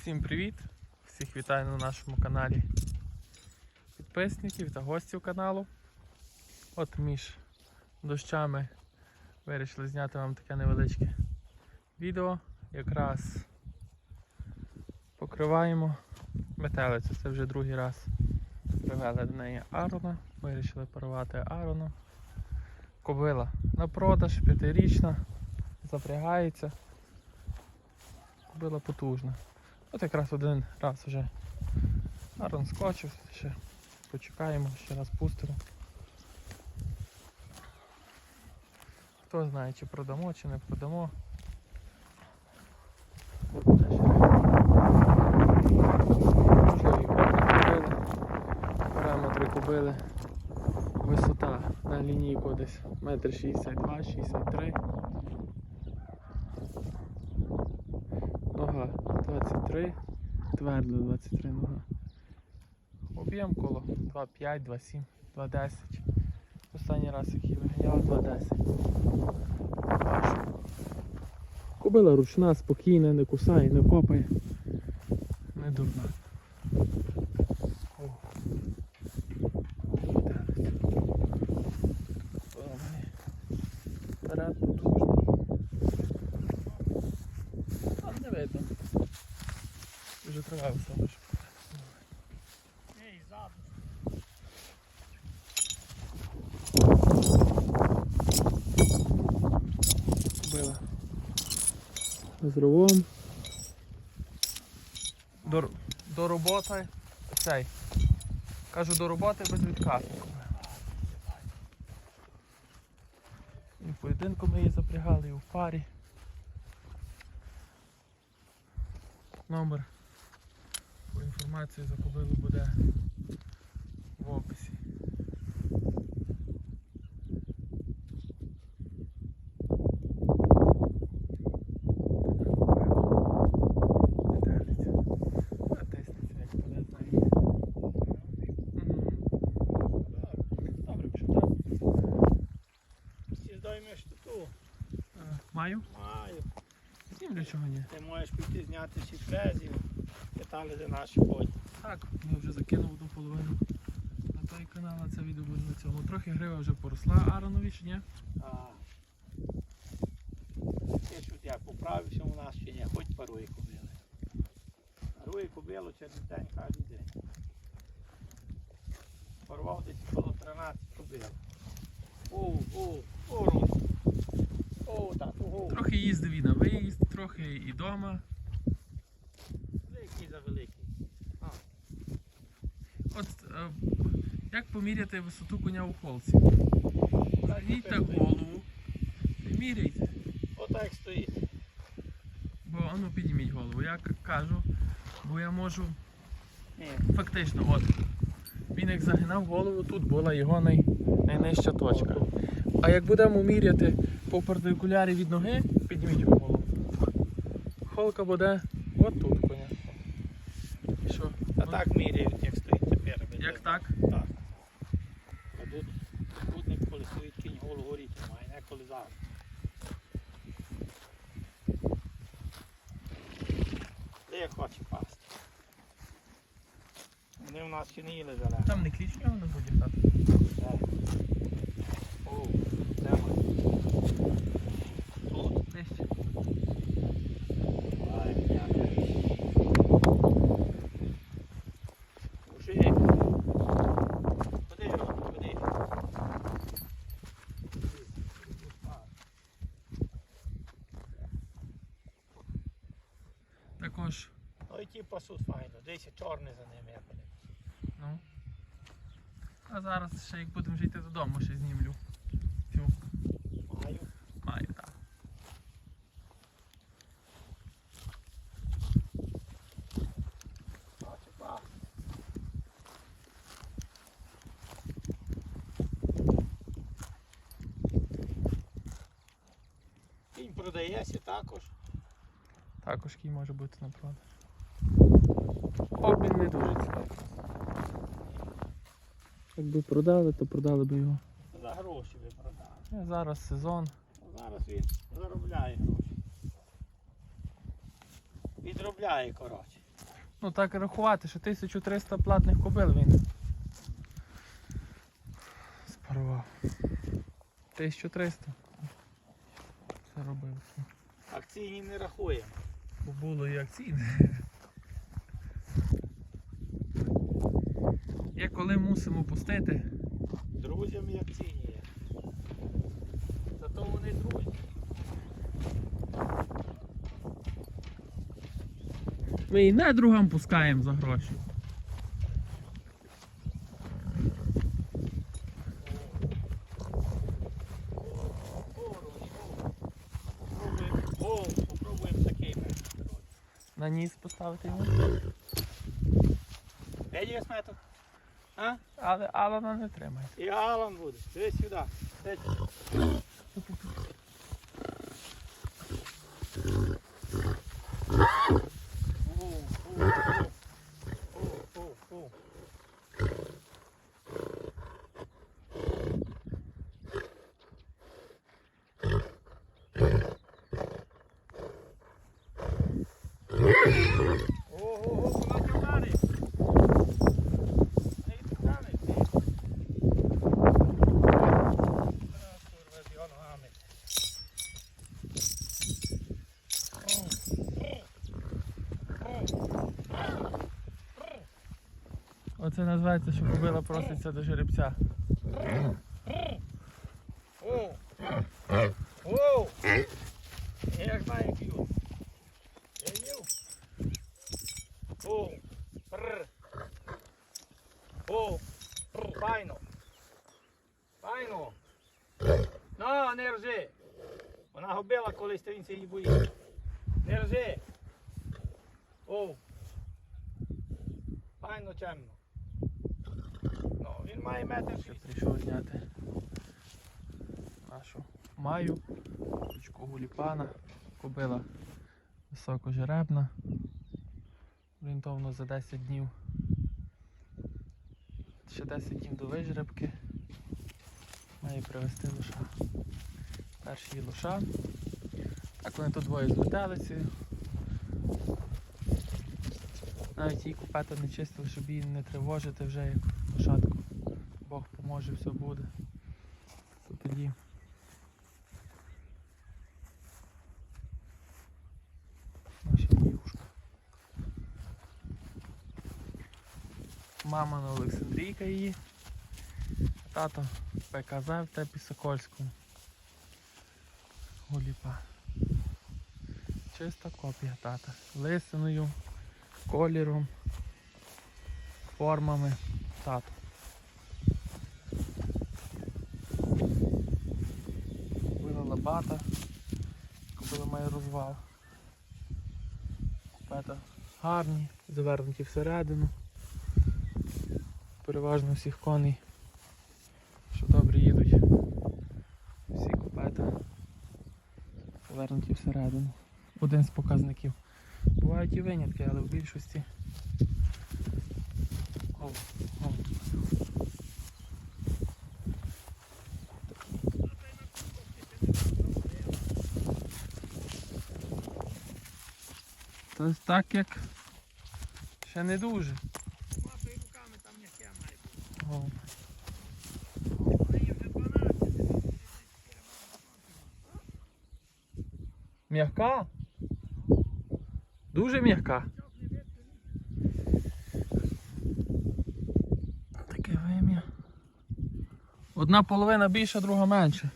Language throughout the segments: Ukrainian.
Всім привіт! Всіх вітаю на нашому каналі підписників та гостів каналу. От між дощами вирішили зняти вам таке невеличке відео. Якраз покриваємо метелицю. Це вже другий раз привели до неї Арона. Вирішили парувати Арона. Кобила на продаж, п'ятирічна, запрягається. Кобила потужна. От якраз один раз вже Арон скочив, ще почекаємо, ще раз пустимо. Хто знає, чи продамо, чи не продамо. Параметри кубили. Висота на лінійку десь 1,62-63 Нога 23, твердо 23 нога. Об'єм коло 2,5, 2,7, 2,10. Останній раз, який виганяв, 2,10. Кобила ручна, спокійна, не кусає, не копає. Не дурна. Вже трава висока. Ей, ззаду. Била. З ровом. До, до роботи цей. Кажу до роботи без відказу. І в поєдинку ми її запрягали, і в парі. Номер. По інформації за кобилу буде в описі. Е, Маю? Знімлю чого ні. Ти можеш піти зняти всі фрезів. Питали за наші коні. Так, я вже закинув одну половину на той канал, а це відео буде на цьому. Трохи грива вже поросла Аронові чи ні? А. Ти що я поправився у нас чи ні, хоч парує кобили. Парує кобилу через день, кожен день. Порвав десь коло 13 кобил. О, о, о, Рус. О, так. Трохи їздив і на виїзд, трохи і вдома. Великий за великий. От е, як поміряти висоту коня у холці? Згнітьте голову міряйте. Отак стоїть. Бо ану підніміть голову. Я кажу, бо я можу Ні. фактично, от. Він як загинав голову, тут була його най, найнижча точка. А як будемо міряти по перпендикулярі від ноги, підніміть голову. Холка буде от тут коня. І що? А так міряють, як стоїть тепер. Як так? Так. А тут трикутник, коли стоїть кінь голову горіти має, не коли зараз. Де як хоче пасти. Вони в нас ще не їли зелені. Там не кліч нього не буде так. О, де ми? Тут. Нижче. Ай, дякую. Мужик. Куди його? Куди? Також, Ну і ті пасуть файно. Десь чорний за ними вони. ну. А зараз ще як будемо вже йти додому, ще знімлю. Цю Маю. маю, так. Кінь продається також. Також кій може бути на продаж. Обмін не дуже цікавий. Якби продали, то продали б його. За гроші ви продали. Е, Зараз сезон. Зараз він заробляє гроші. Відробляє, коротше. Ну так рахувати, що 1300 платних кобил він спарував. 1300. Це робив. Акційні не рахуємо. Бо було і акційне. Є коли мусимо пустити. Друзям і акційні є. Зато вони друзі. Ми і недругам пускаємо за гроші. На ніс поставити ні? Де є сметок? А? Але Алана не тримає. І Алан буде. Дивись сюди. Десь. О, о, о, о, о. Ого, вона тягне. Не тягне. Kurwa, z jonami. Оце називається, що кобила проситься до жеребця. Як. О! Пр. Файно. Файно. Ну, не ржи. Вона губила колись, то він її боїться. Не ржи. О! Файно чемно. Він має метр Ще прийшов зняти нашу маю, ручку гуліпана, кобила високожеребна, орієнтовно за 10 днів. Ще 10 днів до вижребки. Має привезти лоша. Перший лоша. Так вони тут двоє з метелицею. Навіть її купета не чистили, щоб її не тривожити вже як лошадку. Поможе, все буде. То тоді. Мама на Олександрійка її. Тато ПКЗ в Тепі Сокольському. Чиста копія тата. Лисиною, кольором, формами тато. Купила лопата, має розвал. Купета гарні, завернуті всередину. Переважно всіх коней, що добре їдуть. Всі купета завернуті всередину. Один з показників. Бувають і винятки, але в більшості. То так як ще не дуже. Лапи руками там м'яке має бути. О. Вони є вже 12. М'яка? Дуже м'яка. Таке вим'я. Одна половина більша, друга менша.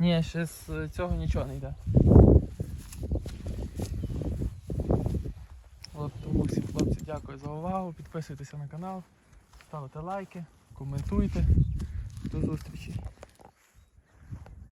Ні, ще з е, цього нічого не йде. От тому всім хлопці дякую за увагу. Підписуйтеся на канал, ставте лайки, коментуйте. До зустрічі.